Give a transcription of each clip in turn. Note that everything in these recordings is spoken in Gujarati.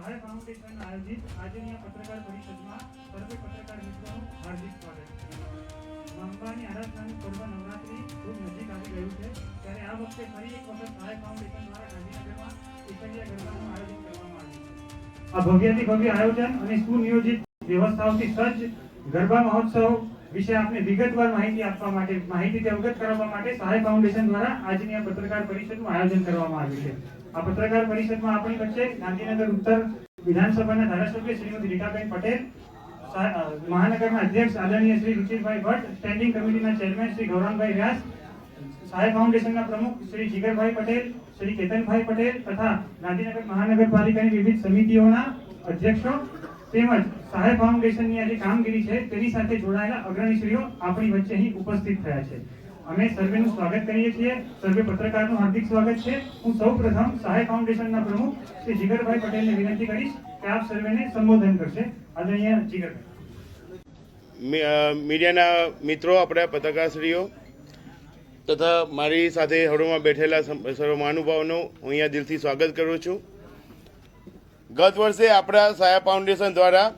સહાય ફાઉન્ડેશન આયોજિત આજની પત્રકાર પરિષદમાં સર્વે પત્રકાર મિત્રોનું હાર્દિક સ્વાગત અંબાની આરાધનાનું પર્વ નવરાત્રી ખૂબ નજીક આવી ગયું છે. ત્યારે આ વખતે ફરી એક વખત ભારત ફાઉન્ડેશન દ્વારા ગાંધીનગરમાં એકલિયા ગરબાનું આયોજન કરવામાં આવ્યું આ ભવ્યથી ભવ્ય આયોજન અને સુનિયોજિત વ્યવસ્થાઓથી સજ્જ ગરબા મહોત્સવ વિશે આપને વિગતવાર માહિતી આપવા માટે માહિતીથી અવગત કરાવવા માટે સહાય ફાઉન્ડેશન દ્વારા આજની આ પત્રકાર પરિષદનું આયોજન કરવામાં આવ્યું છે. આ પત્રકાર પરિષદમાં આપણી વચ્ચે ગાંધીનગર ઉત્તર વિધાનસભાના ધારાસભ્ય શ્રીમતી રીટાબેન પટેલ મહાનગરના અધ્યક્ષ આદરણીય શ્રી રુચિરભાઈ ભટ્ટ, સ્ટેન્ડિંગ કમિટીના ચેરમેન શ્રી ગૌરવભાઈ વ્યાસ સહાય ફાઉન્ડેશનના પ્રમુખ શ્રી જીગરભાઈ પટેલ, શ્રી કેતનભાઈ પટેલ તથા ગાંધીનગર મહાનગરપાલિકાની વિવિધ સમિતિઓના અધ્યક્ષો તેમજ સહાય ફાઉન્ડેશનની આ જે કામગીરી છે, તેની સાથે જોડાયેલા અગ્રણીશ્રીઓ આપણી વચ્ચે અહીં ઉપસ્થિત થયા છે. અમે સર્વેનું સ્વાગત કરીએ છીએ. સર્વે પત્રકારનું હાર્દિક સ્વાગત છે. હું સૌ પ્રથમ સહાય ફાઉન્ડેશનના પ્રમુખ શ્રી જીગરભાઈ પટેલને વિનંતી કરીશ કે આપ સર્વેને સંબોધન કરશે. આદરણીય જીગર મીડિયાના મિત્રો, આપણા પત્રકારશ્રીઓ તથા મારી સાથે હળોમાં બેઠેલા સર્વ મહાનુભાવોનું હું અહીંયા દિલથી સ્વાગત કરું છું. ગત વર્ષે આપણા સાયા ફાઉન્ડેશન દ્વારા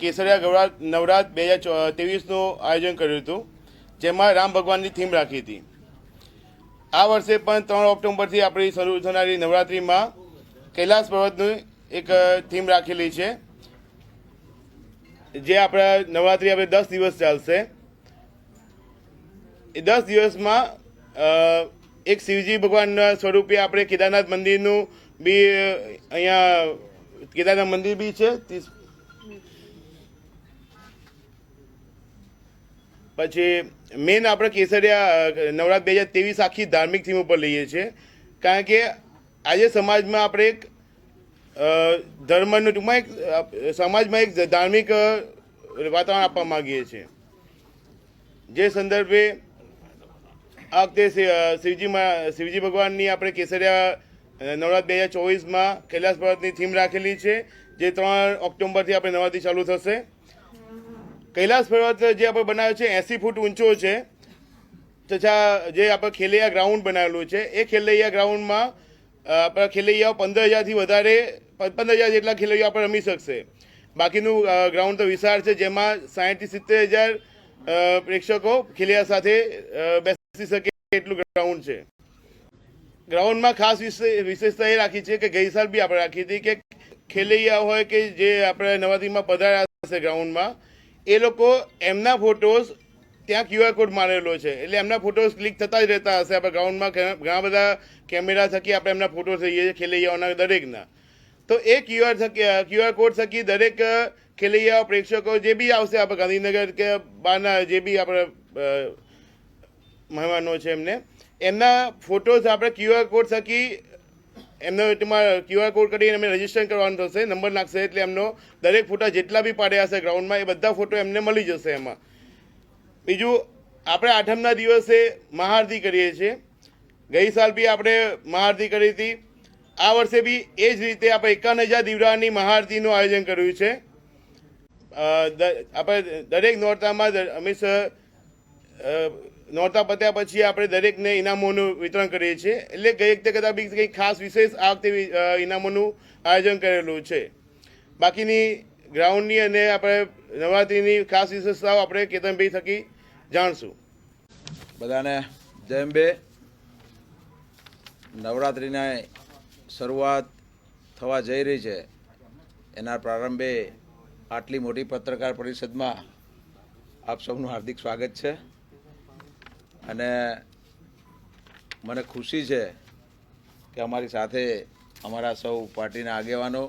કેસરિયા ગવરાત નવરાત બે હજાર ત્રેવીસનું આયોજન કર્યું હતું. જેમાં રામ ભગવાનની થીમ રાખી હતી. આ વર્ષે પણ ત્રણ ઓક્ટોબરથી આપણી શરૂ થનારી નવરાત્રિમાં કૈલાસ પર્વતની એક થીમ રાખેલી છે. જે આપણા નવરાત્રિ આપણે દસ દિવસ ચાલશે. એ દસ દિવસમાં એક શિવજી ભગવાનના સ્વરૂપે આપણે કેદારનાથ મંદિરનું બી અહીંયા કેદારનાથ મંદિર બી છે. પછી મેન આપણે કેસરિયા નવરાત્ર બે હજાર ત્રેવીસ આખી ધાર્મિક થીમ ઉપર લઈએ છીએ. કારણ કે આજે સમાજમાં આપણે એક ધર્મનું ટૂંકમાં એક સમાજમાં એક ધાર્મિક વાતાવરણ આપવા માંગીએ છીએ. જે સંદર્ભે આ વખતે શિવજીમાં શિવજી ભગવાનની આપણે કેસરિયા નવરાત્ર બે હજાર ચોવીસમાં કૈલાસ પર્વતની થીમ રાખેલી છે, જે ત્રણ ઓક્ટોબરથી આપણે નવરાત્રી ચાલુ થશે. કૈલાસ પર્વત જે આપણે બનાવ્યો છે, એંસી ફૂટ ઊંચો છે. તથા જે આપણે ખેલૈયા ગ્રાઉન્ડ બનાવેલું છે, એ ખેલૈયા ગ્રાઉન્ડમાં આપણા ખેલૈયાઓ પંદર હજારથી વધારે, પંદર હજાર જેટલા ખેલૈયાઓ આપણે રમી શકશે. બાકીનું ગ્રાઉન્ડ તો વિશાળ છે, જેમાં સાહીઠથી સિત્તેર હજાર પ્રેક્ષકો ખેલૈયા સાથે બેસી શકે એટલું ગ્રાઉન્ડ છે. ગ્રાઉન્ડમાં ખાસ વિશે- વિશેષતા એ રાખી છે કે ગઈ સાલ બી આપણે રાખી હતી કે ખેલૈયા હોય કે જે આપણે નવાદીમાં પધાર્યા હશે ગ્રાઉન્ડમાં એ લોકો એમના ફોટોઝ ત્યાં ક્યુઆર કોડ મારેલો છે. એટલે એમના ફોટોઝ ક્લિક થતા જ રહેતા હશે. આપણે ગ્રાઉન્ડમાં ઘણા બધા કેમેરા થકી આપણે એમના ફોટો થઈએ ખેલૈયાઓના દરેકના. તો એ ક્યુઆર થકી ક્યુઆર કોડ થકી દરેક ખેલૈયાઓ પ્રેક્ષકો જે બી આવશે, આપણે ગાંધીનગર કે બહારના જે બી આપણે મહેમાનો છે એમને, એમના ફોટોઝ આપણે ક્યુઆર કોડ થકી એમનો તેમાં ક્યુઆર કોડ કરીને એમને રજિસ્ટર કરવાનું થશે, નંબર નાખશે એટલે એમનો દરેક ફોટા જેટલા બી પાડ્યા હશે ગ્રાઉન્ડમાં એ બધા ફોટો એમને મળી જશે એમાં. બીજું, આપણે આઠમના દિવસે મહાઆરતી કરીએ છીએ. ગઈ સાલ બી આપણે મહાઆરતી કરી હતી. આ વર્ષે બી એ જ રીતે આપણે એકાવન હજાર દીવડાની મહાઆરતીનું આયોજન કર્યું છે. આપણે દરેક નોરતામાં હંમેશ નોરતા પત્યા પછી આપણે દરેકને ઇનામોનું વિતરણ કરીએ છીએ. એટલે ગઈ વખતે કદાચ બી કંઈક ખાસ વિશેષ આ વખતે ઇનામોનું આયોજન કરેલું છે. બાકીની ગ્રાઉન્ડની અને આપણે નવરાત્રિની ખાસ વિશેષતાઓ આપણે કેતનભાઈ થકી જાણશું. બધાને જય બે નવરાત્રિના શરૂઆત થવા જઈ રહી છે. એના પ્રારંભે આટલી મોટી પત્રકાર પરિષદમાં આપ સૌનું હાર્દિક સ્વાગત છે. અને મને ખુશી છે કે અમારી સાથે અમારા સૌ પાર્ટીના આગેવાનો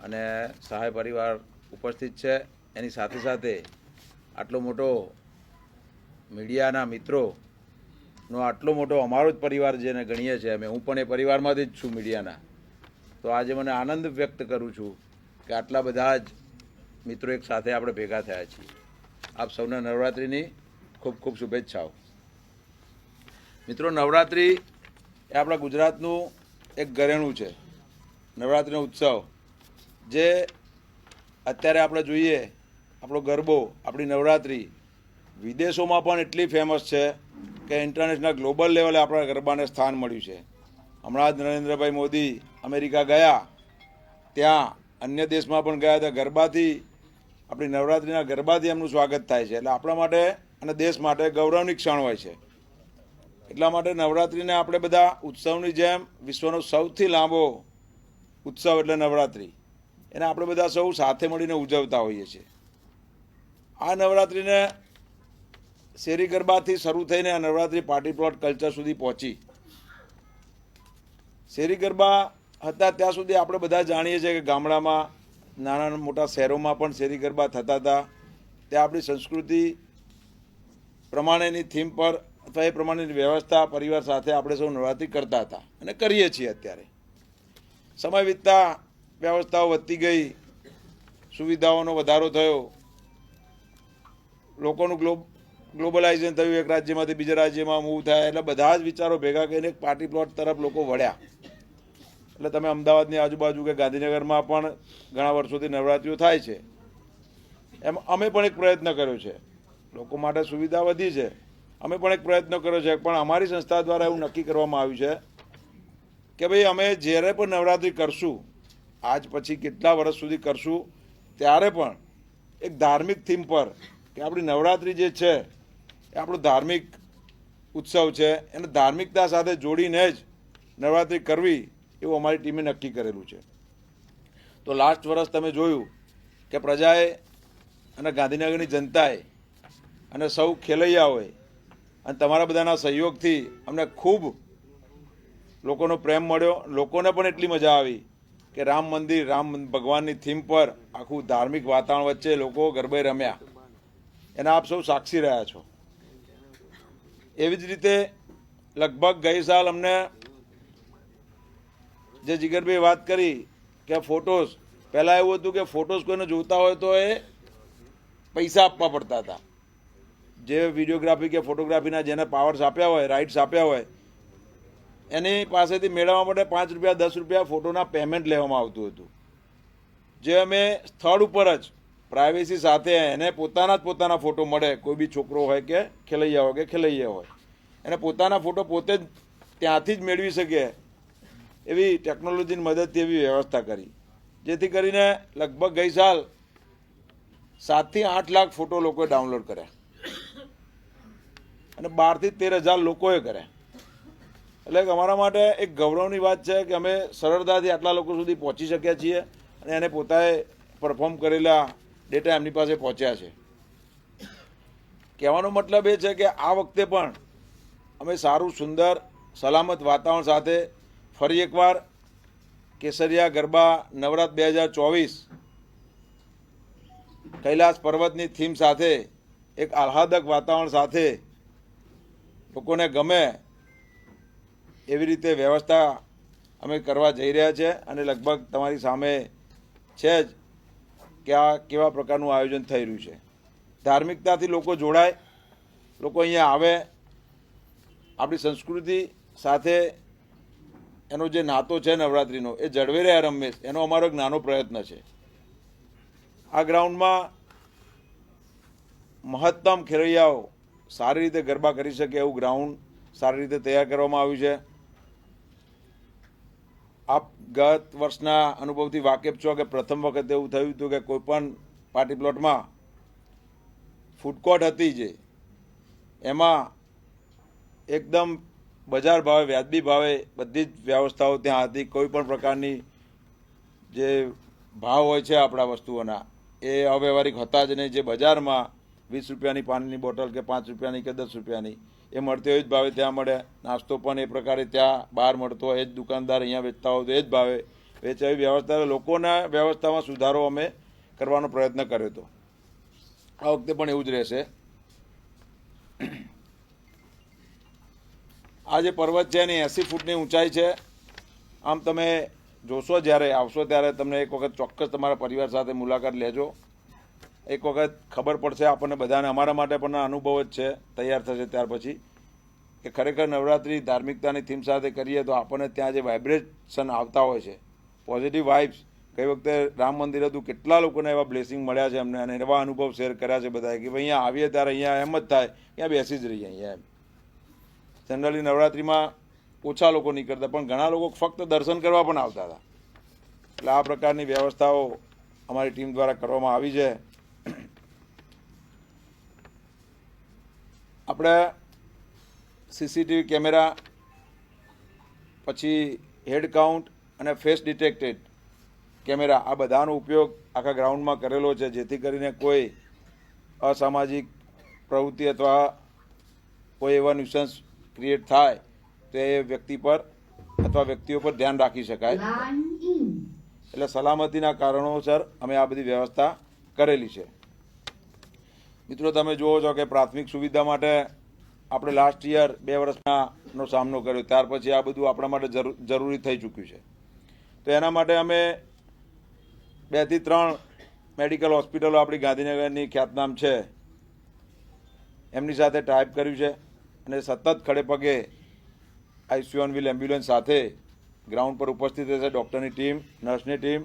અને સહાય પરિવાર ઉપસ્થિત છે. એની સાથે સાથે આટલો મોટો મીડિયાના મિત્રોનો આટલો મોટો અમારો જ પરિવાર જેને ગણીએ છીએ અમે. હું પણ એ પરિવારમાંથી જ છું મીડિયાના. તો આજે મને આનંદ વ્યક્ત કરું છું કે આટલા બધા જ મિત્રો એક સાથે આપણે ભેગા થયા છીએ. આપ સૌને નવરાત્રિની ખૂબ ખૂબ શુભેચ્છાઓ. મિત્રો, નવરાત્રિ એ આપણા ગુજરાતનું એક ઘરેણું છે. નવરાત્રિનો ઉત્સવ, જે અત્યારે આપણે જોઈએ, આપણો ગરબો, આપણી નવરાત્રિ, વિદેશોમાં પણ એટલી ફેમસ છે કે ઇન્ટરનેશનલ ગ્લોબલ લેવલે આપણા ગરબાને સ્થાન મળ્યું છે. હમણાં જ નરેન્દ્રભાઈ મોદી અમેરિકા ગયા, ત્યાં અન્ય દેશમાં પણ ગયા હતા. ગરબાથી, આપણી નવરાત્રિના ગરબાથી એમનું સ્વાગત થાય છે. એટલે આપણા માટે અને દેશ માટે ગૌરવની ક્ષણ હોય છે. એટલા માટે નવરાત્રિને આપણે બધા ઉત્સવની જેમ વિશ્વનો સૌથી લાંબો ઉત્સવ એટલે નવરાત્રિ. એને આપણે બધા સૌ સાથે મળીને ઉજવતા હોઈએ છીએ. આ નવરાત્રિને શેરી ગરબાથી શરૂ થઈને આ નવરાત્રિ પાર્ટી પ્લોટ કલ્ચર સુધી પહોંચી. શેરી ગરબા હતા ત્યાં સુધી આપણે બધા જાણીએ છીએ કે ગામડામાં નાના મોટા શહેરોમાં પણ શેરી ગરબા થતા હતા. ત્યાં આપણી સંસ્કૃતિ પ્રમાણેની થીમ પર અથવા એ પ્રમાણેની વ્યવસ્થા પરિવાર સાથે આપણે સૌ નવરાત્રિ કરતા હતા અને કરીએ છીએ અત્યારે. સમય વીતતા વ્યવસ્થાઓ વધતી ગઈ, સુવિધાઓનો વધારો થયો. લોકોનું ગ્લોબ ગ્લોબલાઇઝેશન થયું, એક રાજ્યમાંથી બીજા રાજ્યમાં મૂવ થાય, એટલે બધા જ વિચારો ભેગા કરીને એક પાર્ટી પ્લોટ તરફ લોકો વળ્યા. એટલે તમે અમદાવાદની આજુબાજુ કે ગાંધીનગરમાં પણ ઘણા વર્ષોથી નવરાત્રીઓ થાય છે. એમ અમે પણ એક પ્રયત્ન કર્યો છે. લોકો માટે સુવિધા વધી છે. અમે પણ એક પ્રયત્ન કર્યો છે, પણ અમારી સંસ્થા દ્વારા એવું નક્કી કરવામાં આવ્યું છે કે ભાઈ અમે જ્યારે પણ નવરાત્રિ કરશું, આજ પછી કેટલા વર્ષ સુધી કરશું, ત્યારે પણ એક ધાર્મિક થીમ પર કે આપણી નવરાત્રિ જે છે, એ આપણો ધાર્મિક ઉત્સવ છે, એને ધાર્મિકતા સાથે જોડીને જ નવરાત્રિ કરવી એવું અમારી ટીમે નક્કી કરેલું છે. તો લાસ્ટ વર્ષ તમે જોયું કે પ્રજાએ અને ગાંધીનગરની જનતાએ અને સૌ ખેલૈયા હોય. અને તમારા બધાના સહયોગથી અમને ખૂબ લોકોનો પ્રેમ મળ્યો. લોકોને પણ એટલી મજા આવી કે રામ મંદિર, રામ ભગવાનની થીમ પર આખું ધાર્મિક વાતાવરણ વચ્ચે લોકો ગરબે રમ્યા. એના આપ સૌ સાક્ષી રહ્યા છો. એવી જ રીતે લગભગ ગઈ સાલ અમને જે જીગરભાઈ વાત કરી કે ફોટોસ, પહેલાં એવું હતું કે ફોટોસ કોઈને જોતા હોય તો એ પૈસા આપવા પડતા હતા. જે વિડીયોગ્રાફી કે ફોટોગ્રાફીના જેને પાવર્સ આપ્યા હોય રાઇટ્સ આપ્યા હોય, એની પાસેથી મેળવવા માટે પાંચ રૂપિયા, દસ રૂપિયા ફોટોના પેમેન્ટ લેવામાં આવતું હતું. જે અમે સ્થળ ઉપર જ પ્રાઇવેસી સાથે એને પોતાના જ પોતાના ફોટો મળે, કોઈ બી છોકરો હોય કે ખેલૈયા હોય કે ખેલૈયા હોય. એને પોતાના ફોટો પોતે જ ત્યાંથી જ મેળવી શકે એવી ટેકનોલોજીની મદદથી એવી વ્યવસ્થા કરી. જેથી કરીને લગભગ ગઈ સાલ સાતથી આઠ લાખ ફોટો લોકોએ ડાઉનલોડ કર્યા. અને બારથી તેર હજાર લોકોએ કર્યા. એટલે અમારા માટે એક ગૌરવની વાત છે કે અમે સરળતાથી આટલા લોકો સુધી પહોંચી શક્યા છીએ અને એને પોતાએ પરફોર્મ કરેલા ડેટા એમની પાસે પહોંચ્યા છે. કહેવાનો મતલબ એ છે કે આ વખતે પણ અમે સારું, સુંદર, સલામત વાતાવરણ સાથે ફરી એકવાર કેસરિયા, ગરબા, નવરાત બે હજાર ચોવીસ કૈલાસ પર્વતની થીમ સાથે એક આહ્લાદક વાતાવરણ સાથે લોકોને ગમે એવી રીતે વ્યવસ્થા અમે કરવા જઈ રહ્યા છે અને લગભગ તમારી સામે છે જ કે આ કેવા પ્રકારનું આયોજન થઈ રહ્યું છે. ધાર્મિકતાથી લોકો જોડાય, લોકો અહીંયા આવે, આપણી સંસ્કૃતિ સાથે એનો જે નાતો છે નવરાત્રિનો એ જળવે રહે રમેશ એનો અમારો એક નાનો પ્રયત્ન છે. આ ગ્રાઉન્ડમાં મહત્તમ ખેલૈયાઓ સારી રીતે ગરબા કરી શકે એવું ગ્રાઉન્ડ સારી રીતે તૈયાર કરવામાં આવ્યું છે. આપ ગત વર્ષના અનુભવથી વાકેફ છો કે પ્રથમ વખત એવું થયું હતું કે કોઈપણ પાર્ટી પ્લોટમાં ફૂડકોર્ટ હતી જે, એમાં એકદમ બજાર ભાવે, વ્યાજબી ભાવે બધી જ વ્યવસ્થાઓ ત્યાં હતી. કોઈ પણ પ્રકારની જે ભાવ હોય છે આપણા વસ્તુઓના, એ અવ્યવહારિક હતા જ નહીં. જે બજારમાં વીસ રૂપિયાની પાણીની બોટલ કે પાંચ રૂપિયાની કે દસ રૂપિયાની, એ મળતી હોય જ ભાવે ત્યાં મળે. નાસ્તો પણ એ પ્રકારે ત્યાં બહાર મળતો હોય, એ જ દુકાનદાર અહીંયા વેચતા હોય તો એ જ ભાવે. વેચાવી વ્યવસ્થા. લોકોના વ્યવસ્થામાં સુધારો અમે કરવાનો પ્રયત્ન કર્યો હતો. આ વખતે પણ એવું જ રહેશે. આ જે પર્વત છે એની એંસી ફૂટની ઊંચાઈ છે. આમ તમે જોશો જ્યારે, આવશો ત્યારે તમને એક વખત ચોક્કસ તમારા પરિવાર સાથે મુલાકાત લેજો. એક વખત ખબર પડશે આપણને બધાને. અમારા માટે પણ અનુભવ જ છે. તૈયાર થશે ત્યાર પછી. કે ખરેખર નવરાત્રિ ધાર્મિકતાની થીમ સાથે કરીએ તો આપણને ત્યાં જે વાઇબ્રેશન આવતા હોય છે પોઝિટિવ વાઇબ્સ ગઈ વખતે રામ મંદિર હતું, કેટલા લોકોને એવા બ્લેસિંગ મળ્યા છે અમને અને એવા અનુભવ શેર કર્યા છે બધાએ, કે ભાઈ અહીંયા આવીએ ત્યારે અહીંયા એમ જ થાય ત્યાં બેસી જ રહીએ અહીંયા એમ. જનરલી નવરાત્રિમાં ઓછા લોકો નીકળતા, પણ ઘણા લોકો ફક્ત દર્શન કરવા પણ આવતા હતા. એટલે આ પ્રકારની વ્યવસ્થાઓ અમારી ટીમ દ્વારા કરવામાં આવી છે. આપણે સીસીટીવી કેમેરા પછી હેડ કાઉન્ટ અને ફેસ ડિટેક્ટેડ કેમેરા આ બધાનો ઉપયોગ આખા ગ્રાઉન્ડમાં કરેલો છે જેથી કરીને કોઈ અસામાજિક પ્રવૃત્તિ અથવા કોઈ એવા ન્યુસન્સ ક્રિએટ થાય તો એ વ્યક્તિ પર અથવા વ્યક્તિઓ પર ધ્યાન રાખી શકાય. એટલે સલામતીના કારણોસર અમે આ બધી વ્યવસ્થા કરેલી છે. મિત્રો, તમે જુઓ છો કે પ્રાથમિક સુવિધા માટે આપણે લાસ્ટ યર બે વર્ષના નો સામનો કર્યો. ત્યાર પછી આ બધું આપણા માટે જરૂ- જરૂરી થઈ ચૂક્યું છે. તો એના માટે અમે બેથી ત્રણ મેડિકલ હોસ્પિટલો આપણી ગાંધીનગરની ખ્યાતનામ છે. એમની સાથે ટાઈપ કર્યું છે અને સતત ખડે પગે આઈસીયુ ઓન વ્હીલ એમ્બ્યુલન્સ સાથે ગ્રાઉન્ડ પર ઉપસ્થિત રહેશે. ડૉક્ટરની ટીમ નર્સની ટીમ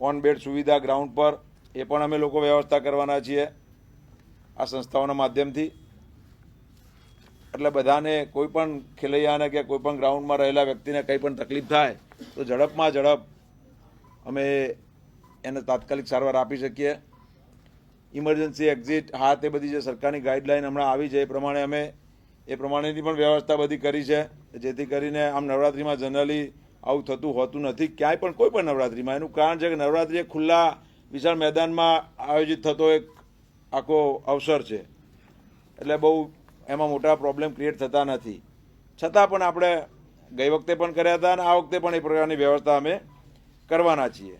ઓન બેડ સુવિધા ગ્રાઉન્ડ પર. એ પણ અમે લોકો વ્યવસ્થા કરવાના છીએ. આ સંસ્થાઓના માધ્યમથી. એટલે બધાને કોઈ પણ ખેલૈયાને કે કોઈ પણ ગ્રાઉન્ડમાં રહેલા વ્યક્તિને કંઈ પણ તકલીફ થાય, તો ઝડપમાં ઝડપ અમે એને તાત્કાલિક સારવાર આપી શકીએ. ઇમરજન્સી એક્ઝિટ, હા, તે બધી જે સરકારની ગાઈડલાઈન હમણાં આવી છે, એ પ્રમાણે અમે, એ પ્રમાણેની પણ વ્યવસ્થા બધી કરી છે, જેથી કરીને આમ નવરાત્રિમાં જનરલી આવું થતું હોતું નથી, ક્યાંય પણ કોઈ પણ નવરાત્રિમાં. એનું કારણ છે કે નવરાત્રિ એ ખુલ્લા વિશાળ મેદાનમાં આયોજિત થતો એક આખો અવસર છે. એટલે બહુ એમાં મોટા પ્રોબ્લેમ ક્રિએટ થતા નથી. છતાં પણ આપણે ગઈ વખતે પણ કર્યા હતા અને આ વખતે પણ એ પ્રકારની વ્યવસ્થા અમે કરવાના છીએ.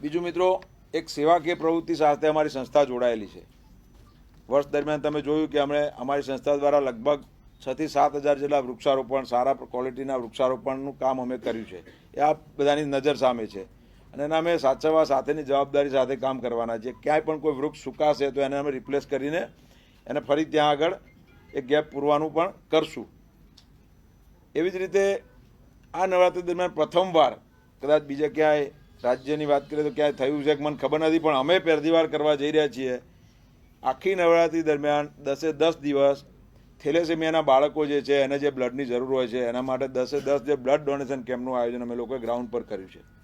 બીજું મિત્રો, એક સેવાકીય પ્રવૃત્તિ સાથે અમારી સંસ્થા જોડાયેલી છે. વર્ષ દરમિયાન તમે જોયું કે અમે અમારી સંસ્થા દ્વારા લગભગ છથી સાત હજાર જેટલા વૃક્ષારોપણ, સારા ક્વોલિટીના વૃક્ષારોપણનું કામ અમે કર્યું છે. એ આ બધાની નજર સામે છે. અને એના અમે સાચવવા સાથેની જવાબદારી સાથે કામ કરવાના છે ક્યાંય પણ કોઈ વૃક્ષ સુકાશે તો એને અમે રિપ્લેસ કરીને એને ફરી ત્યાં આગળ એ ગેપ પૂરવાનું પણ કરશું. એવી જ રીતે આ નવરાત્રિ દરમિયાન પ્રથમવાર કદાચ બીજે ક્યાંય રાજ્યની વાત કરીએ તો ક્યાંય થયું છે કે મને ખબર નથી, પણ અમે પહેલી વાર કરવા જઈ રહ્યા છીએ. આખી નવરાત્રિ દરમિયાન દસે દસ દિવસ થેલેસેમિયાના બાળકો જે છે, એને જે બ્લડની જરૂર હોય છે, એના માટે દસે દસ જે બ્લડ ડોનેશન કેમ્પનું આયોજન અમે લોકોએ ગ્રાઉન્ડ પર કર્યું છે.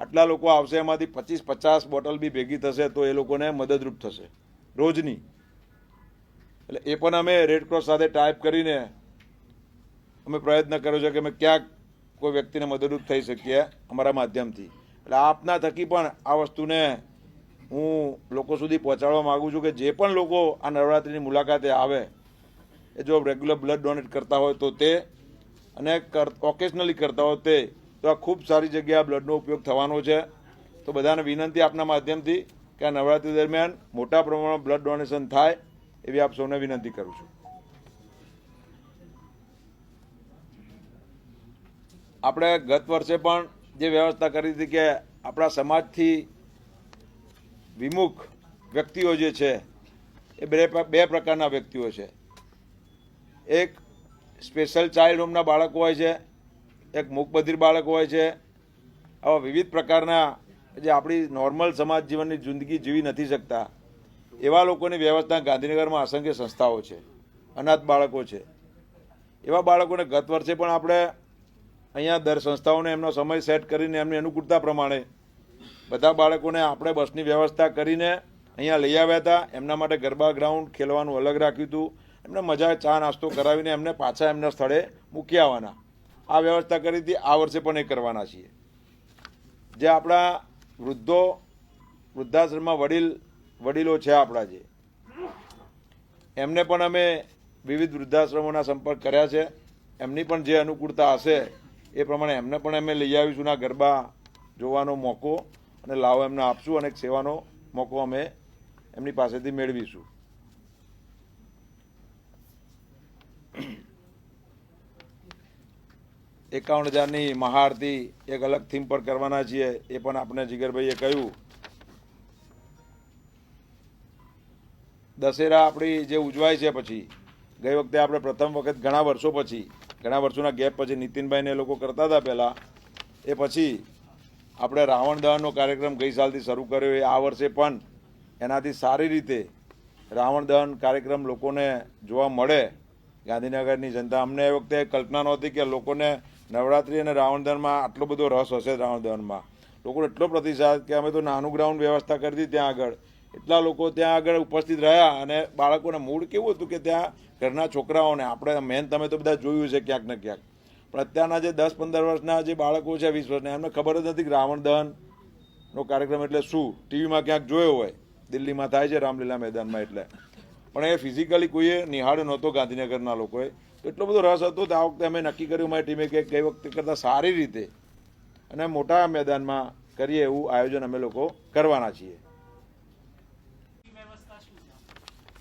આટલા લોકો આવશે, એમાંથી પચીસ, પચાસ બોટલ બી ભેગી થશે તો એ લોકોને મદદરૂપ થશે. રોજની. એટલે એ પણ અમે રેડક્રોસ સાથે ટાઈપ કરીને અમે પ્રયત્ન કર્યો છે કે અમે ક્યાંક કોઈ વ્યક્તિને મદદરૂપ થઈ શકીએ અમારા માધ્યમથી. એટલે આપના થકી પણ આ વસ્તુને હું લોકો સુધી પહોંચાડવા માગું છું કે જે પણ લોકો આ નવરાત્રિની મુલાકાતે આવે, એ જો રેગ્યુલર બ્લડ ડોનેટ કરતા હોય તો તે અને ઓકેશનલી કરતા હોય તે તો આ ખૂબ સારી જગ્યા બ્લડનો ઉપયોગ થવાનો છે. તો બધાને વિનંતી આપના માધ્યમથી કે આ નવરાત્રિ દરમિયાન મોટા પ્રમાણમાં બ્લડ ડોનેશન થાય એવી આપ સૌને વિનંતી કરું છું. આપણે ગત વર્ષે પણ જે વ્યવસ્થા કરી હતી કે આપણા સમાજથી વિમુખ વ્યક્તિઓ જે છે, એ બે બે પ્રકારના વ્યક્તિઓ છે. એક સ્પેશિયલ ચાઇલ્ડ હોમના બાળકો હોય છે એક મૂકબધિર બાળકો હોય છે. આવા વિવિધ પ્રકારના જે આપણી નોર્મલ સમાજ જીવનની જિંદગી જીવી નથી શકતા, એવા લોકોની વ્યવસ્થા ગાંધીનગરમાં અસંખ્ય સંસ્થાઓ છે. અનાથ બાળકો છે. એવા બાળકોને ગત વર્ષે પણ આપણે અહીંયા દર સંસ્થાઓને એમનો સમય સેટ કરીને એમની અનુકૂળતા પ્રમાણે બધા બાળકોને આપણે બસની વ્યવસ્થા કરીને અહીંયા લઈ આવ્યા હતા. એમના માટે ગરબા ગ્રાઉન્ડ ખેલવાનું અલગ રાખ્યું હતું. એમને મજા ચા નાસ્તો કરાવીને એમને પાછા એમના સ્થળે મૂકી આવવાના. આ વ્યવસ્થા કરી હતી, આ વર્ષે પણ એ કરવાના છીએ. જે આપણા વૃદ્ધો, વૃદ્ધાશ્રમમાં વડીલ, વડીલો છે આપણા જે. એમને પણ અમે વિવિધ વૃદ્ધાશ્રમોના સંપર્ક કર્યા છે. એમની પણ જે અનુકૂળતા હશે, એ પ્રમાણે એમને પણ અમે લઈ આવીશું. ના, ગરબા જોવાનો મોકો અને લાવો એમને આપશું અને સેવાનો મોકો અમે એમની પાસેથી મેળવીશું. એકાવન હજારની મહાઆરતી એક અલગ થીમ પર કરવાના છીએ, એ પણ આપણે જીગરભાઈએ કહ્યું. દશેરા આપણી જે ઉજવાય છે પછી, ગઈ વખતે આપણે પ્રથમ વખત ઘણા વર્ષો પછી, ઘણા વર્ષોના ગેપ પછી નીતિનભાઈને એ લોકો કરતા હતા પહેલાં, એ પછી આપણે રાવણ દહનનો કાર્યક્રમ ગઈ સાલથી શરૂ કર્યો એ આ વર્ષે પણ એનાથી સારી રીતે રાવણ દહન કાર્યક્રમ લોકોને જોવા મળે. ગાંધીનગરની જનતા અમને એ વખતે કલ્પના નહોતી કે લોકોને નવરાત્રિ અને રાવણદહનમાં આટલો બધો રસ હશે રાવણદહનમાં. લોકોનો એટલો પ્રતિસાદ કે અમે તો નાનું ગ્રાઉન્ડ વ્યવસ્થા કરી હતી ત્યાં આગળ. એટલા લોકો ત્યાં આગળ ઉપસ્થિત રહ્યા અને બાળકોને મૂળ કેવું હતું કે ત્યાં ઘરના છોકરાઓને, આપણે મેન તમે તો બધા જોયું છે ક્યાંક ને ક્યાંક. પણ અત્યારના જે દસ પંદર વર્ષના જે બાળકો છે, વીસ વર્ષના, એમને ખબર જ નથી કે રાવણ દહનનો કાર્યક્રમ એટલે શું? ટીવીમાં ક્યાંક જોયો હોય. દિલ્હીમાં થાય છે રામલીલા મેદાનમાં એટલે. પણ એ ફિઝિકલી કોઈએ નિહાળ્યો નહોતો ગાંધીનગરના લોકોએ. એટલો બધો રસ હતો તો આ વખતે અમે નક્કી કર્યું, મારી ટીમે કે ગઈ વખતે કરતાં સારી રીતે અને મોટા મેદાનમાં કરીએ એવું આયોજન અમે લોકો કરવાના છીએ.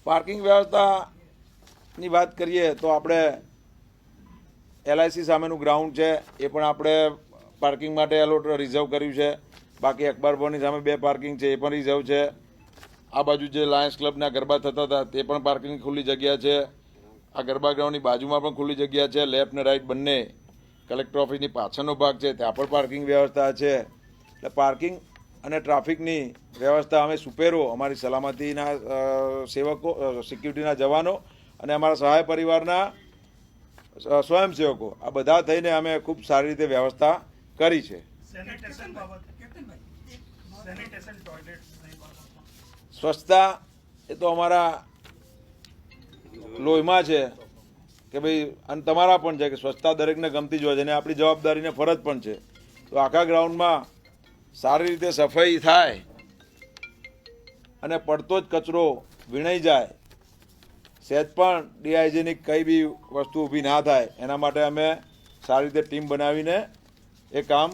પાર્કિંગ વ્યવસ્થાની વાત કરીએ તો આપણે એલઆઈસી સામેનું ગ્રાઉન્ડ છે, એ પણ આપણે પાર્કિંગ માટે એલોટ રિઝર્વ કર્યું છે. બાકી અખબાર ભવનની સામે બે પાર્કિંગ છે, એ પણ રિઝર્વ છે. આ બાજુ જે લાયન્સ ક્લબના ગરબા થતા હતા, તે પણ પાર્કિંગ ખુલ્લી જગ્યા છે. આ ગરબા ગ્રાઉન્ડની બાજુમાં પણ ખુલ્લી જગ્યા છે લેફ્ટ ને રાઈટ બંને કલેક્ટર ઓફિસની પાછળનો ભાગ છે ત્યાં પણ પાર્કિંગ વ્યવસ્થા છે. એટલે પાર્કિંગ અને ટ્રાફિકની વ્યવસ્થા અમે સુપેરો અમારી સલામતીના સેવકો સિક્યુરિટીના જવાનો અને અમારા સહાય પરિવારના સ્વયંસેવકો આ બધા થઈને અમે ખૂબ સારી રીતે વ્યવસ્થા કરી છે. સ્વચ્છતા એ તો અમારા લોહીમાં છે કે ભાઈ અને તમારા પણ છે કે સ્વચ્છતા દરેકને ગમતી જ હોય છે અને આપણી જવાબદારીને ફરજ પણ છે. તો આખા ગ્રાઉન્ડમાં સારી રીતે સફાઈ થાય અને પડતો જ કચરો વીણાઈ જાય સહેજ પણ ડિહાઇજેનિક કઈ બી વસ્તુ ઊભી ના થાય એના માટે અમે સારી રીતે ટીમ બનાવીને એ કામ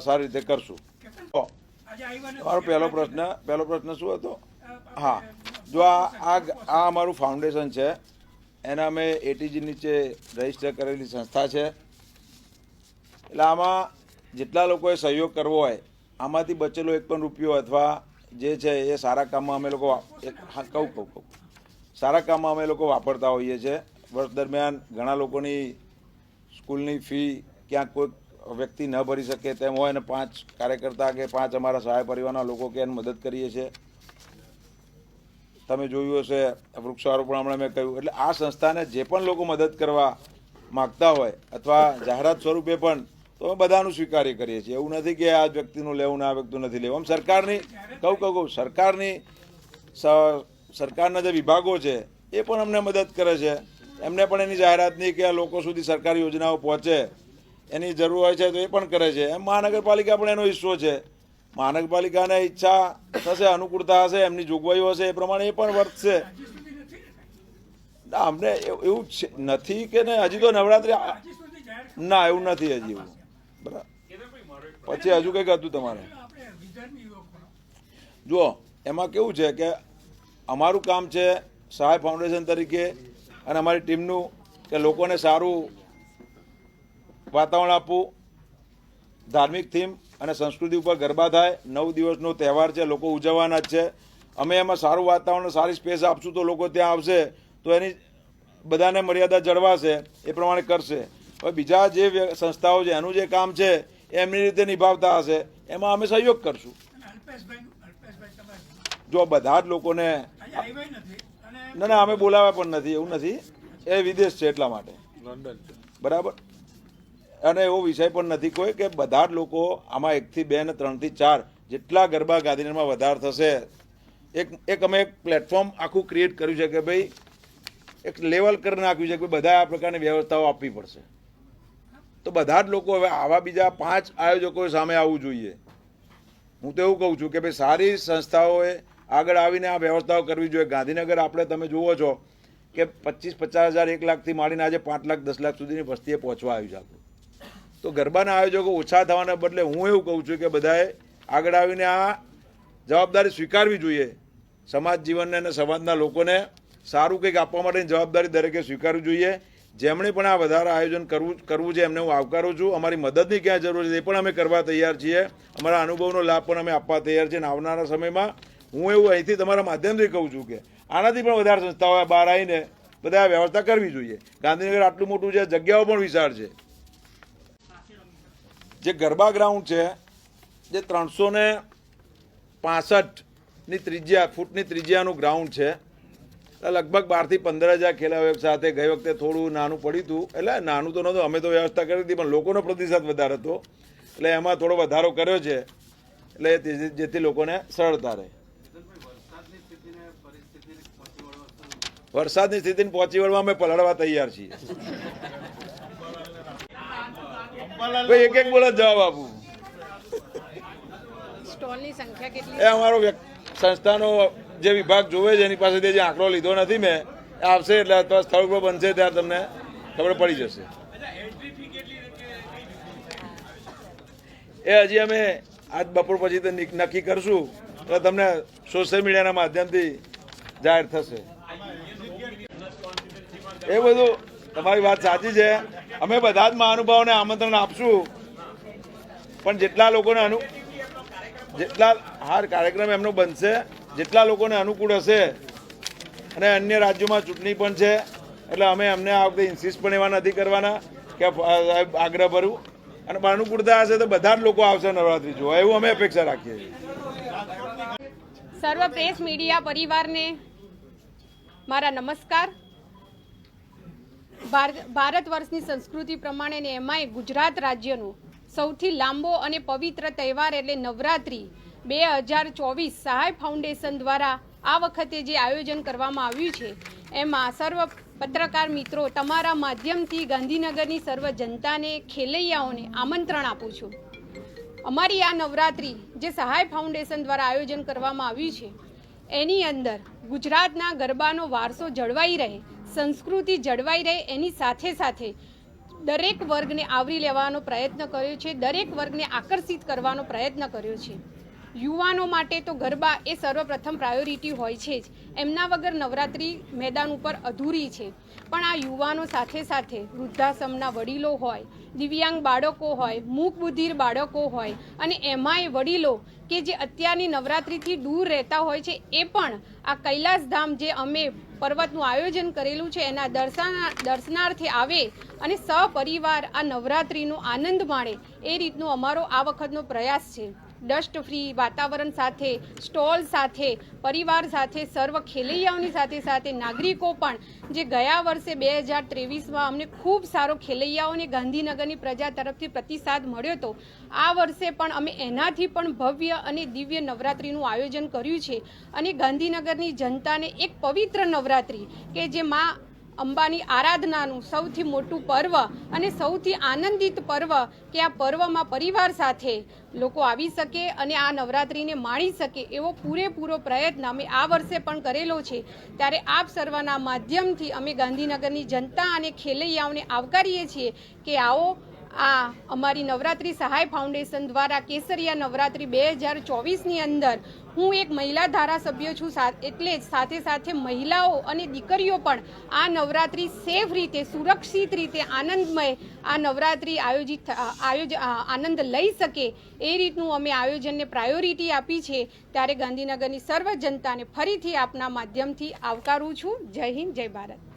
સારી રીતે કરશું. મારો પહેલો પ્રશ્ન પહેલો પ્રશ્ન શું હતો? હા. જો આ આ અમારું ફાઉન્ડેશન છે, એના અમે એટીજી નીચે રજિસ્ટર કરેલી સંસ્થા છે. એટલે આમાં જેટલા લોકોએ સહયોગ કરવો હોય, આમાંથી બચેલો એક પણ રૂપિયો અથવા જે છે એ સારા કામમાં અમે લોકો કહું કહું કહું. સારા કામમાં અમે લોકો વાપરતા હોઈએ છીએ વર્ષ દરમિયાન ઘણા લોકોની સ્કૂલની ફી ક્યાંક કોઈ વ્યક્તિ ન ભરી શકે તેમ હોય અને પાંચ કાર્યકર્તા કે પાંચ અમારા સહાય પરિવારના લોકો કે એને મદદ કરીએ છીએ. તમે જોયું હશે વૃક્ષારોપણ હમણાં મેં કહ્યું. એટલે આ સંસ્થાને જે પણ લોકો મદદ કરવા માગતા હોય અથવા જાહેરાત સ્વરૂપે પણ, તો અમે બધાનું સ્વીકાર્ય કરીએ છીએ. એવું નથી કે આ વ્યક્તિનું લેવું ને આ વ્યક્તિનું નથી લેવું. આમ સરકારની, કહું કહું કહું, સરકારની સરકારના જે વિભાગો છે, એ પણ અમને મદદ કરે છે. એમને પણ એની જાહેરાતની કે લોકો સુધી સરકારી યોજનાઓ પહોંચે. એની જરૂર હોય છે તો એ પણ કરે છે. એમ મહાનગરપાલિકા પણ એનો હિસ્સો છે. મહાનગરપાલિકાને ઈચ્છા થશે, અનુકૂળતા હશે, એમની જોગવાઈઓ હશે, એ પ્રમાણે એ પણ વર્તશે. ના, અમને એવું છે- નથી કે ને, હજી તો નવરાત્રી ના, એવું નથી હજી એવું. બરાબર પછી હજુ કંઈક હતું તમારે? જુઓ, એમાં કેવું છે કે અમારું કામ છે સહાય ફાઉન્ડેશન તરીકે અને અમારી ટીમનું કે લોકોને સારું વાતાવરણ આપવું, ધાર્મિક થીમ અને સંસ્કૃતિ ઉપર ગરબા થાય નવ દિવસનો તહેવાર છે લોકો ઉજવવાના જ છે. અમે એમાં સારું વાતાવરણ સારી સ્પેસ આપશું તો લોકો ત્યાં આવશે તો એની બધાને મર્યાદા જળવાશે એ પ્રમાણે કરશે. હવે બીજા જે સંસ્થાઓ છે એનું જે કામ છે એ એમની રીતે નિભાવતા હશે એમાં અમે સહયોગ કરશું. જો બધા જ લોકોને ના ના અમે બોલાવ્યા પણ નથી એવું નથી. એ વિદેશ છે એટલા માટે. બરાબર? અને એવો વિષય પણ નથી કોઈ કે બધા જ લોકો આમાં એકથી બે ને ત્રણથી ચાર જેટલા ગરબા ગાંધીનગરમાં વધાર થશે. એક એક અમે એક પ્લેટફોર્મ આખું ક્રિએટ કર્યું છે કે ભાઈ એક લેવલ કરી નાખ્યું છે કે બધા આ પ્રકારની વ્યવસ્થાઓ આપવી પડશે. તો બધા જ લોકો હવે આવા બીજા પાંચ આયોજકો સામે આવવું જોઈએ. હું તો એવું કહું છું કે ભાઈ સારી સંસ્થાઓએ આગળ આવીને આ વ્યવસ્થાઓ કરવી જોઈએ. ગાંધીનગર આપણે તમે જુઓ છો કે પચીસ પચાસ હજાર એક લાખથી માંડીને આજે પાંચ લાખ દસ લાખ સુધીની વસ્તીએ પહોંચવા આવ્યું છે તો ગરબાના આયોજકો ઓછા થવાના બદલે હું એવું કહું છું કે બધાએ આગળ આવીને આ જવાબદારી સ્વીકારવી જોઈએ. સમાજ જીવનને અને સમાજના લોકોને સારું કંઈક આપવા માટેની જવાબદારી દરેકે સ્વીકારવી જોઈએ. જેમણે પણ આ વધારે આયોજન કરવું કરવું છે એમને હું આવકારું છું. અમારી મદદની ક્યાં જરૂર છે એ પણ અમે કરવા તૈયાર છીએ. અમારા અનુભવનો લાભ પણ અમે આપવા તૈયાર છીએ આવનારા સમયમાં હું એવું અહીંથી તમારા માધ્યમથી કહું છું કે આનાથી પણ વધારે સંસ્થાઓએ બહાર આવીને બધા વ્યવસ્થા કરવી જોઈએ. ગાંધીનગર આટલું મોટું છે જગ્યાઓ પણ વિશાળ છે. જે ગરબા ગ્રાઉન્ડ છે, જે ત્રણસો ને પાસઠની ત્રિજ્યા, ફૂટની ત્રિજ્યાનું ગ્રાઉન્ડ છે. લગભગ બારથી પંદર હજાર ખેલાડીઓ સાથે ગઈ વખતે થોડું નાનું પડ્યું હતું. એટલે નાનું તો નહોતું, અમે તો વ્યવસ્થા કરી હતી, પણ લોકોનો પ્રતિસાદ વધારે હતો. એટલે એમાં થોડો વધારો કર્યો છે. એટલે જેથી લોકોને સરળતા રહે. વરસાદની સ્થિતિને પહોંચી વળવા અમે પલળવા તૈયાર છીએ. ભાઈ એક એક બોલે જવાબ આપું. સ્ટોલની સંખ્યા કેટલી? એ અમારો સંસ્થાનો જે વિભાગ જોવે છે એની પાસેથી જે આંકડો લીધો નથી મેં. એ આવશે એટલે અથવા સ્થળ ઉપર બનશે ત્યારે તમને ખબર પડી જશે. એ હજી અમે આજ બપોર પછી તો નક્કી કરશું. એટલે તમને સોશિયલ મીડિયાના માધ્યમથી જાહેર થશે. એ બધું તમારી વાત સાચી છે. અમે બધા જ મહાનુભાવોને આમંત્રણ આપશું. પણ જેટલા લોકોને અનુ જેટલા હાર કાર્યક્રમ એમનો બનશે, જેટલા લોકોને અનુકૂળ હશે, અને અન્ય રાજ્યોમાં ચૂંટણી પણ છે, એટલે અમે અમને આ વખતે ઇન્સિસ્ટ પણ એવા નથી કરવાના કે આગ્રહ ભરવું અને અનુકૂળતા હશે તો બધા જ લોકો આવશે નવરાત્રી જોવા. એવું અમે અપેક્ષા રાખીએ છીએ. સર્વ પ્રેસ મીડિયા પરિવારને મારા નમસ્કાર. ભારત વર્ષની સંસ્કૃતિ પ્રમાણે ને એમાંય ગુજરાત રાજ્યનો સૌથી લાંબો અને પવિત્ર તહેવાર એટલે નવરાત્રિ બે હજાર ચોવીસ સહાય ફાઉન્ડેશન દ્વારા આ વખતે જે આયોજન કરવામાં આવ્યું છે, એમાં સર્વ પત્રકાર મિત્રો તમારા માધ્યમથી ગાંધીનગરની સર્વ જનતાને, ખેલૈયાઓને આમંત્રણ આપું છું. અમારી આ નવરાત્રિ જે સહાય ફાઉન્ડેશન દ્વારા આયોજન કરવામાં આવ્યું છે, એની અંદર ગુજરાતના ગરબાનો વારસો જળવાઈ રહે સંસ્કૃતિ જળવાઈ રહે એની સાથે સાથે દરેક વર્ગને આવરી લેવાનો પ્રયત્ન કર્યો છે, દરેક વર્ગને આકર્ષિત કરવાનો પ્રયત્ન કર્યો છે. યુવાનો માટે તો ગરબા એ સર્વપ્રથમ પ્રાયોરિટી હોય છે જ. એમના વગર નવરાત્રિ મેદાન ઉપર અધૂરી છે. પણ આ યુવાનો સાથે સાથે વૃદ્ધાશ્રમના વડીલો હોય, દિવ્યાંગ બાળકો હોય મૂક બુદ્ધિર બાળકો હોય અને એમાંય વડીલો કે જે અત્યારની નવરાત્રિથી દૂર રહેતા હોય છે, એ પણ આ કૈલાસધામ જે અમે પર્વતનું આયોજન કરેલું છે. એના દર્શના, દર્શનાર્થે આવે અને સપરિવાર આ નવરાત્રિનો આનંદ માણે. એ રીતનો અમારો આ વખતનો પ્રયાસ છે. ડસ્ટ ફ્રી વાતાવરણ સાથે, સ્ટોલ સાથે, પરિવાર સાથે, સર્વ ખેલૈયાઓની સાથે સાથે નાગરિકો પણ, જે ગયા વર્ષે બે હજાર ત્રેવીસમાં અમને ખૂબ સારો ખેલૈયાઓને ગાંધીનગરની પ્રજા તરફથી પ્રતિસાદ મળ્યો હતો. આ વર્ષે પણ અમે એનાથી પણ ભવ્ય અને દિવ્ય નવરાત્રિનું આયોજન કર્યું છે. અને ગાંધીનગરની જનતાને એક પવિત્ર નવરાત્રિ કે જે માં અંબાની આરાધનાનું સૌથી મોટું પર્વ અને સૌથી આનંદિત પર્વ કે આ પર્વમાં પરિવાર સાથે લોકો આવી શકે અને આ નવરાત્રિને માણી શકે એવો પૂરેપૂરો પ્રયત્ન અમે આ વર્ષે પણ કરેલો છે. ત્યારે આપ સર્વના માધ્યમથી અમે ગાંધીનગરની જનતા અને ખેલૈયાઓને આવકારીએ છીએ કે આવો આ અમારી નવરાત્રિ સહાય ફાઉન્ડેશન દ્વારા કેસરિયા નવરાત્રિ બે હજાર ચોવીસની અંદર હું એક મહિલા ધારાસભ્ય છું એટલે જ સાથે સાથે મહિલાઓ અને દીકરીઓ પણ આ નવરાત્રિ સેફ રીતે, સુરક્ષિત રીતે, આનંદમય આ નવરાત્રિ આયોજિત આયોજ આનંદ લઈ શકે એ રીતનું અમે આયોજનને પ્રાયોરિટી આપી છે. ત્યારે ગાંધીનગરની સર્વ જનતાને ફરીથી આપના માધ્યમથી આવકારું છું. જય હિન્દ, જય ભારત.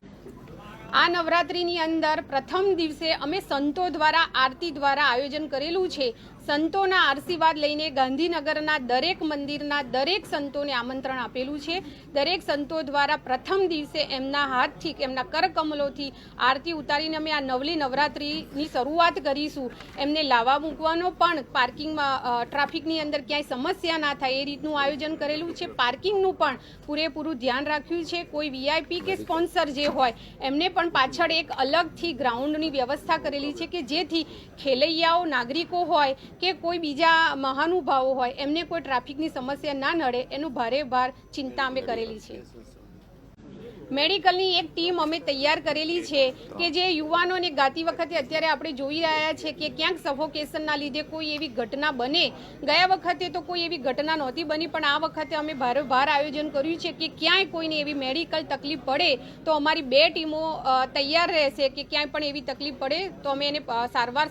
આ નવરાત્રિની અંદર પ્રથમ દિવસે અમે સંતો દ્વારા આરતી દ્વારા આયોજન કરેલું છે. સંતોના આશીર્વાદ લઈને ગાંધીનગરના દરેક મંદિરના દરેક સંતોને આમંત્રણ આપેલું છે. દરેક સંતો દ્વારા પ્રથમ દિવસે એમના હાથથી એમના કરકમલોથી આરતી ઉતારીને અમે આ નવલી નવરાત્રિની શરૂઆત કરીશું. એમને લાવવા મૂકવાનો પણ પાર્કિંગમાં ટ્રાફિકની અંદર ક્યાંય સમસ્યા ના થાય એ રીતનું આયોજન કરેલું છે. પાર્કિંગનું પણ પૂરેપૂરું ધ્યાન રાખ્યું છે. કોઈ વીઆઈપી કે સ્પોન્સર જે હોય, એમને પણ પાછળ એક અલગથી ગ્રાઉન્ડની વ્યવસ્થા કરેલી છે કે જેથી ખેલૈયાઓ, નાગરિકો હોય કે કોઈ બીજા મહાનુભાવો હોય, એમને કોઈ ટ્રાફિકની સમસ્યા ના નડે, એનું ભારે ભાર ચિંતા અમે કરેલી છે. મેડિકલની એક ટીમ અમે તૈયાર કરેલી છે કે જે યુવાનોને ગાતી વખતે અત્યારે આપણે જોઈ રહ્યા છે કે ક્યાંક સફોકેશનના લીધે કોઈ એવી ઘટના બને. ગયા વખતે તો કોઈ એવી ઘટના નહોતી બની, પણ આ વખતે અમે ભારે ભાર આયોજન કર્યું છે કે ક્યાંય કોઈને એવી મેડિકલ તકલીફ પડે તો અમારી બે ટીમો તૈયાર રહેશે કે ક્યાંય પણ એવી તકલીફ પડે તો અમે એને સારવાર